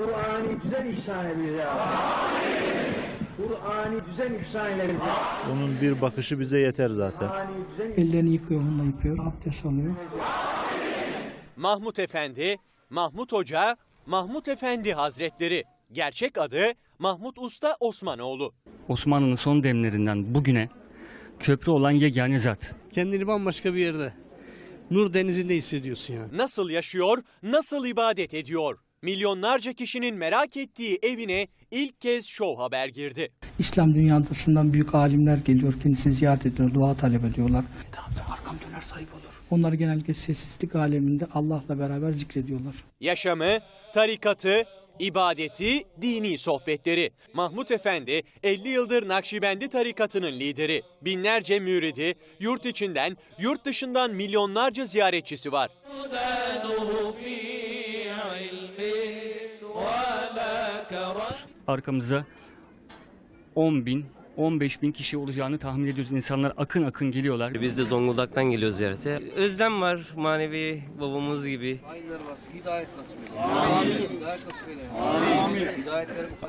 Kur'an'ı düzen ihsan eyle. Kur'an'ı düzen ihsan eyle. Onun bir bakışı bize yeter zaten. Ellerini yıkıyor, onunla yıkıyor. Abdest alıyor. Mahmut Efendi, Mahmut Hoca, Mahmut Efendi Hazretleri. Gerçek adı Mahmut Usta Osmanoğlu. Osmanlı'nın son demlerinden bugüne köprü olan yegane zat. Kendini bambaşka bir yerde. Nur denizinde hissediyorsun yani. Nasıl yaşıyor, nasıl ibadet ediyor? Milyonlarca kişinin merak ettiği evine ilk kez Show Haber girdi. İslam dünyasından büyük alimler geliyor, kendisini ziyaret ediyor, dua talep ediyorlar. Arkam döner sahip olur. Onlar genellikle sessizlik aleminde Allah'la beraber zikrediyorlar. Yaşamı, tarikatı, ibadeti, dini sohbetleri. Mahmut Efendi 50 yıldır Nakşibendi tarikatının lideri. Binlerce müridi, yurt içinden, yurt dışından milyonlarca ziyaretçisi var. Arkamızda 10 bin, 15 bin kişi olacağını tahmin ediyoruz. İnsanlar akın akın geliyorlar. Biz de Zonguldak'tan geliyoruz ziyarete. Özlem var manevi babamız gibi.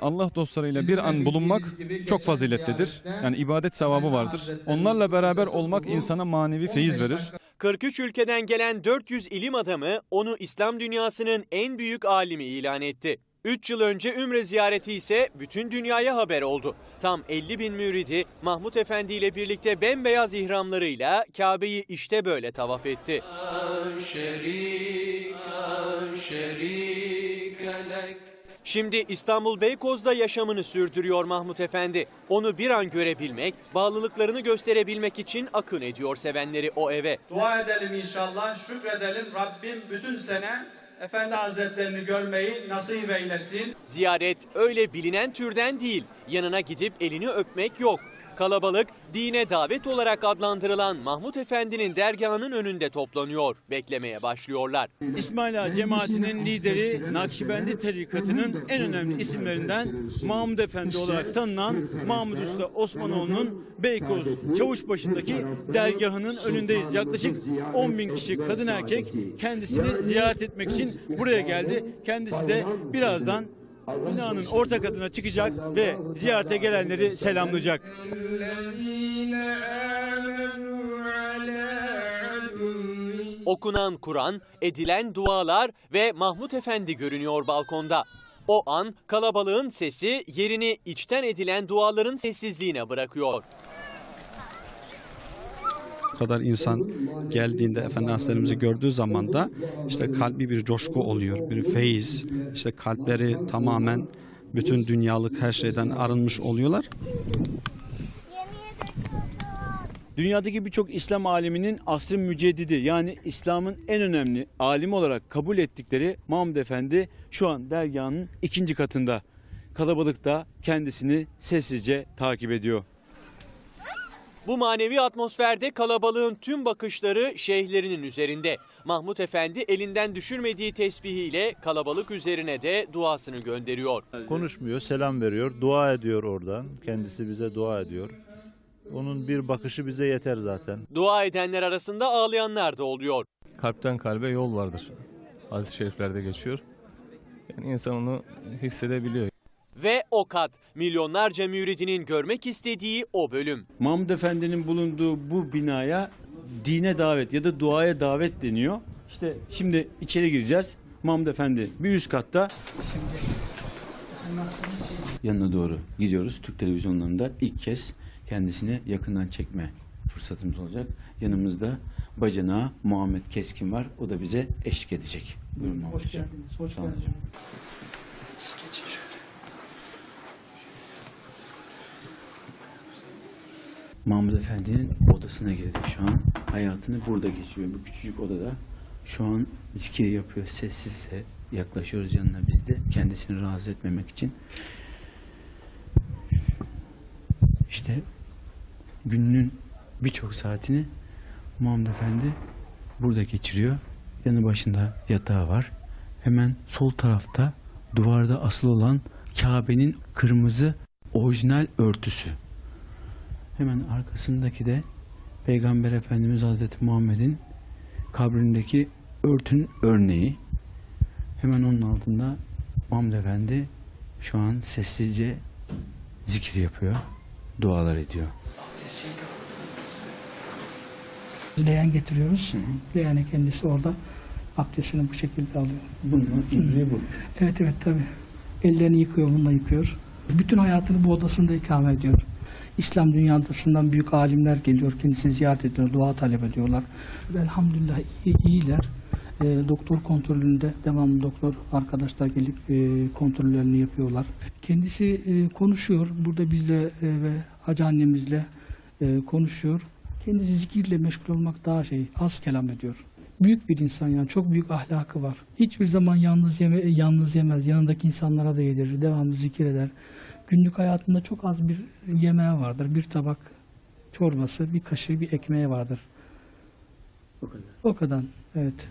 Allah dostlarıyla bir an bulunmak çok faziletlidir. Yani ibadet sevabı vardır. Onlarla beraber olmak insana manevi feyiz verir. 43 ülkeden gelen 400 ilim adamı onu İslam dünyasının en büyük alimi ilan etti. 3 yıl önce Ümre ziyareti ise bütün dünyaya haber oldu. Tam 50 bin müridi Mahmut Efendi ile birlikte bembeyaz ihramlarıyla Kabe'yi işte böyle tavaf etti. Şimdi İstanbul Beykoz'da yaşamını sürdürüyor Mahmut Efendi. Onu bir an görebilmek, bağlılıklarını gösterebilmek için akın ediyor sevenleri o eve. Dua edelim inşallah, şükredelim. Rabbim bütün sene Efendi Hazretlerini görmeyi nasip eylesin. Ziyaret öyle bilinen türden değil. Yanına gidip elini öpmek yok. Kalabalık dine davet olarak adlandırılan Mahmut Efendi'nin dergahının önünde toplanıyor. Beklemeye başlıyorlar. İsmail Ağa cemaatinin lideri Nakşibendi tarikatının en önemli isimlerinden Mahmud Efendi olarak tanınan Mahmud Usta Osmanoğlu'nun Beykoz Çavuşbaşı'ndaki dergahının önündeyiz. Yaklaşık 10 bin kişi kadın erkek kendisini ziyaret etmek için buraya geldi. Kendisi de birazdan binanın orta katına çıkacak ve ziyarete gelenleri selamlayacak. Okunan Kur'an, edilen dualar ve Mahmut Efendi görünüyor balkonda. O an kalabalığın sesi yerini içten edilen duaların sessizliğine bırakıyor. Bu kadar insan geldiğinde Efendi Hazretlerimizi gördüğü zaman da işte kalbi bir coşku oluyor, bir feyiz. İşte kalpleri tamamen bütün dünyalık her şeyden arınmış oluyorlar. Dünyadaki birçok İslam aliminin asrın müceddidi yani İslam'ın en önemli alim olarak kabul ettikleri Mahmud Efendi şu an dergahının ikinci katında. Kalabalık da kendisini sessizce takip ediyor. Bu manevi atmosferde kalabalığın tüm bakışları şeyhlerinin üzerinde. Mahmut Efendi elinden düşürmediği tesbihiyle kalabalık üzerine de duasını gönderiyor. Konuşmuyor, selam veriyor, dua ediyor oradan. Kendisi bize dua ediyor. Onun bir bakışı bize yeter zaten. Dua edenler arasında ağlayanlar da oluyor. Kalpten kalbe yol vardır. Aziz şeriflerde geçiyor. Yani insan onu hissedebiliyor. Ve o kat milyonlarca müridinin görmek istediği o bölüm. Mahmud Efendi'nin bulunduğu bu binaya dine davet ya da duaya davet deniyor. İşte şimdi içeri gireceğiz. Mahmud Efendi bir üst katta yanına doğru gidiyoruz. Türk televizyonlarında ilk kez kendisini yakından çekme fırsatımız olacak. Yanımızda bacanağı Muhammed Keskin var. O da bize eşlik edecek. Buyurun Hoş geldiniz, hoş Sağ olun geldiniz. Mahmud Efendi'nin odasına girdik şu an. Hayatını burada geçiriyor. Bu küçücük odada. Şu an zikir yapıyor. Sessizce yaklaşıyoruz yanına biz de. Kendisini rahatsız etmemek için. İşte gününün birçok saatini Muhammed Efendi burada geçiriyor. Yanı başında yatağı var. Hemen sol tarafta duvarda asılı olan Kabe'nin kırmızı orijinal örtüsü. Hemen arkasındaki de Peygamber Efendimiz Hazreti Muhammed'in kabrindeki örtünün örneği. Hemen onun altında Mahmud Efendi şu an sessizce zikir yapıyor, dualar ediyor. Leğen getiriyoruz. Leğeni kendisi orada abdestini bu şekilde alıyor. Bunun bu. Evet evet tabi. Ellerini yıkıyor, bununla yıkıyor. Bütün hayatını bu odasında ikame ediyor. İslam dünyasından büyük alimler geliyor, kendisi ziyaret ediyor, dua talep ediyorlar. Elhamdülillah iyi, iyiler. E, doktor kontrolünde devamlı doktor arkadaşlar gelip e, kontrollerini yapıyorlar. Kendisi e, konuşuyor, burada bizle e, ve hacı annemizle e, konuşuyor. Kendisi zikirle meşgul olmak daha şey, az kelam ediyor. Büyük bir insan yani çok büyük ahlakı var. Hiçbir zaman yalnız yeme yalnız yemez. Yanındaki insanlara da yedirir. Devamlı zikir eder. Günlük hayatında çok az bir yemeği vardır. Bir tabak çorbası, bir kaşığı, bir ekmeği vardır. O kadar. O kadar. Evet.